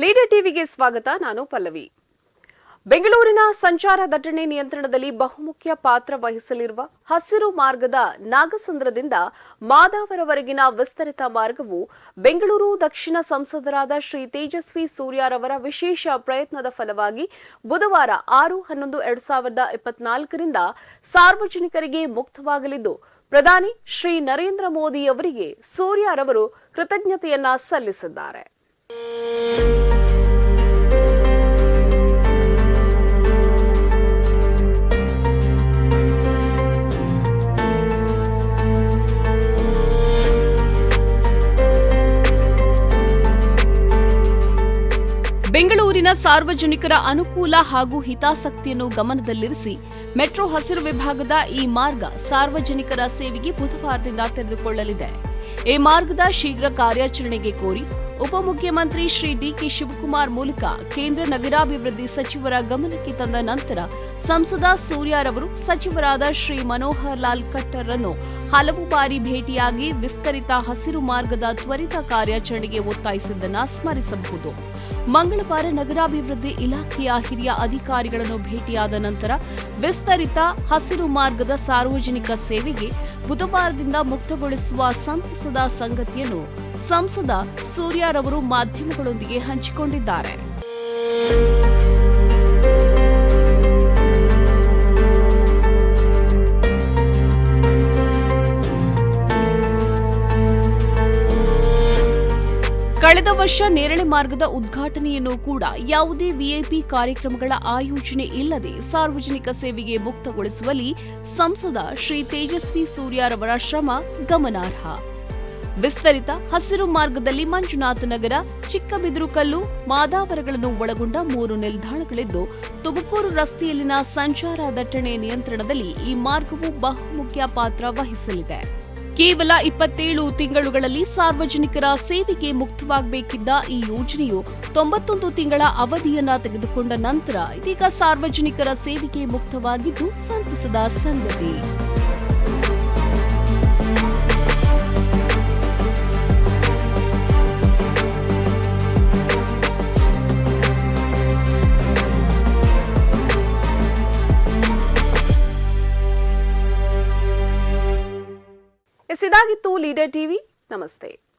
Leader ಟಿವಿಗೆ ಸ್ವಾಗತ, ನಾನು ಪಲ್ಲವಿ. ಬೆಂಗಳೂರಿನ ಸಂಚಾರ ದಟ್ಟಣೆ ನಿಯಂತ್ರಣದಲ್ಲಿ ಬಹುಮುಖ್ಯ ಪಾತ್ರ ವಹಿಸಲಿರುವ ಹಸಿರು ಮಾರ್ಗದ ನಾಗಸಂದ್ರದಿಂದ ಮಾದಾವರವರೆಗಿನ ವಿಸ್ತರಿತ ಮಾರ್ಗವು ಬೆಂಗಳೂರು ದಕ್ಷಿಣ ಸಂಸದರಾದ ಶ್ರೀ ತೇಜಸ್ವಿ ಸೂರ್ಯರವರ ವಿಶೇಷ ಪ್ರಯತ್ನದ ಫಲವಾಗಿ ಬುಧವಾರ ಆರು ಹನ್ನೊಂದು ಎರಡು ಸಾವಿರದ ಇಪ್ಪತ್ನಾಲ್ಕರಿಂದ ಸಾರ್ವಜನಿಕರಿಗೆ ಮುಕ್ತವಾಗಲಿದ್ದು, ಪ್ರಧಾನಿ ಶ್ರೀ ನರೇಂದ್ರ ಮೋದಿ ಅವರಿಗೆ ಸೂರ್ಯರವರು ಕೃತಜ್ಞತೆಯನ್ನ ಸಲ್ಲಿಸಿದ್ದಾರೆ. ಬೆಂಗಳೂರಿನ ಸಾರ್ವಜನಿಕರ ಅನುಕೂಲ ಹಾಗೂ ಹಿತಾಸಕ್ತಿಯನ್ನು ಗಮನದಲ್ಲಿರಿಸಿ ಮೆಟ್ರೋ ಹಸಿರು ವಿಭಾಗದ ಈ ಮಾರ್ಗ ಸಾರ್ವಜನಿಕರ ಸೇವೆಗೆ ಬುಧವಾರದಿಂದ ತೆರೆದುಕೊಳ್ಳಲಿದೆ. ಈ ಮಾರ್ಗದ ಶೀಘ್ರ ಕಾರ್ಯಾಚರಣೆಗೆ ಕೋರಿ ಉಪಮುಖ್ಯಮಂತ್ರಿ ಶ್ರೀ ಡಿಕೆ ಶಿವಕುಮಾರ್ ಮೂಲಕ ಕೇಂದ್ರ ನಗರಾಭಿವೃದ್ಧಿ ಸಚಿವರ ಗಮನಕ್ಕೆ ತಂದ ನಂತರ ಸಂಸದ ಸೂರ್ಯಾರವರು ಸಚಿವರಾದ ಶ್ರೀ ಮನೋಹರ್ ಲಾಲ್ ಖಟ್ಟರ್ರನ್ನು ಹಲವು ಬಾರಿ ಭೇಟಿಯಾಗಿ ವಿಸ್ತರಿತ ಹಸಿರು ಮಾರ್ಗದ ತ್ವರಿತ ಕಾರ್ಯಾಚರಣೆಗೆ ಒತ್ತಾಯಿಸಿದ್ದನ್ನು ಸ್ಮರಿಸಬಹುದು. ಮಂಗಳವಾರ ನಗರಾಭಿವೃದ್ಧಿ ಇಲಾಖೆಯ ಹಿರಿಯ ಅಧಿಕಾರಿಗಳನ್ನು ಭೇಟಿಯಾದ ನಂತರ ವಿಸ್ತರಿತ ಹಸಿರು ಮಾರ್ಗದ ಸಾರ್ವಜನಿಕ ಸೇವೆಗೆ ಬುಧವಾರದಿಂದ ಮುಕ್ತಗೊಳಿಸುವ ಸಂತಸದ ಸಂಗತಿಯನ್ನು ಸಂಸದ ಸೂರ್ಯಾರವರು ಮಾಧ್ಯಮಗಳೊಂದಿಗೆ ಹಂಚಿಕೊಂಡಿದ್ದಾರೆ. ಕಳೆದ ವರ್ಷ ನೇರಳೆ ಮಾರ್ಗದ ಉದ್ಘಾಟನೆಯನ್ನು ಕೂಡ ಯಾವುದೇ ವಿಐಪಿ ಕಾರ್ಯಕ್ರಮಗಳ ಆಯೋಜನೆ ಇಲ್ಲದೆ ಸಾರ್ವಜನಿಕ ಸೇವೆಗೆ ಮುಕ್ತಗೊಳಿಸುವಲ್ಲಿ ಸಂಸದ ಶ್ರೀ ತೇಜಸ್ವಿ ಸೂರ್ಯರವರ ಶ್ರಮ ಗಮನಾರ್ಹ. ವಿಸ್ತರಿತ ಹಸಿರು ಮಾರ್ಗದಲ್ಲಿ ಮಂಜುನಾಥ ನಗರ ಚಿಕ್ಕಬಿದಿರುಕಲ್ಲು ಮಾದಾವರಗಳನ್ನು ಒಳಗೊಂಡ ಮೂರು ನಿಲ್ದಾಣಗಳಿದ್ದು, ತುಮಕೂರು ರಸ್ತೆಯಲ್ಲಿನ ಸಂಚಾರ ದಟ್ಟಣೆ ನಿಯಂತ್ರಣದಲ್ಲಿ ಈ ಮಾರ್ಗವು ಬಹುಮುಖ್ಯ ಪಾತ್ರ ವಹಿಸಲಿದೆ. ಕೇವಲ ಇಪ್ಪತ್ತೇಳು ತಿಂಗಳುಗಳಲ್ಲಿ ಸಾರ್ವಜನಿಕರ ಸೇವೆಗೆ ಮುಕ್ತವಾಗಬೇಕಿದ್ದ ಈ ಯೋಜನೆಯು ತೊಂಬತ್ತೊಂದು ತಿಂಗಳ ಅವಧಿಯನ್ನ ತೆಗೆದುಕೊಂಡ ನಂತರ ಇದೀಗ ಸಾರ್ವಜನಿಕರ ಸೇವೆಗೆ ಮುಕ್ತವಾಗಿದ್ದು ಸಂತಸದ ಸಂಗತಿ. ಎಸ್ ಇದಾಗಿತ್ತು ಲೀಡರ್ ಟಿವಿ. ನಮಸ್ತೆ.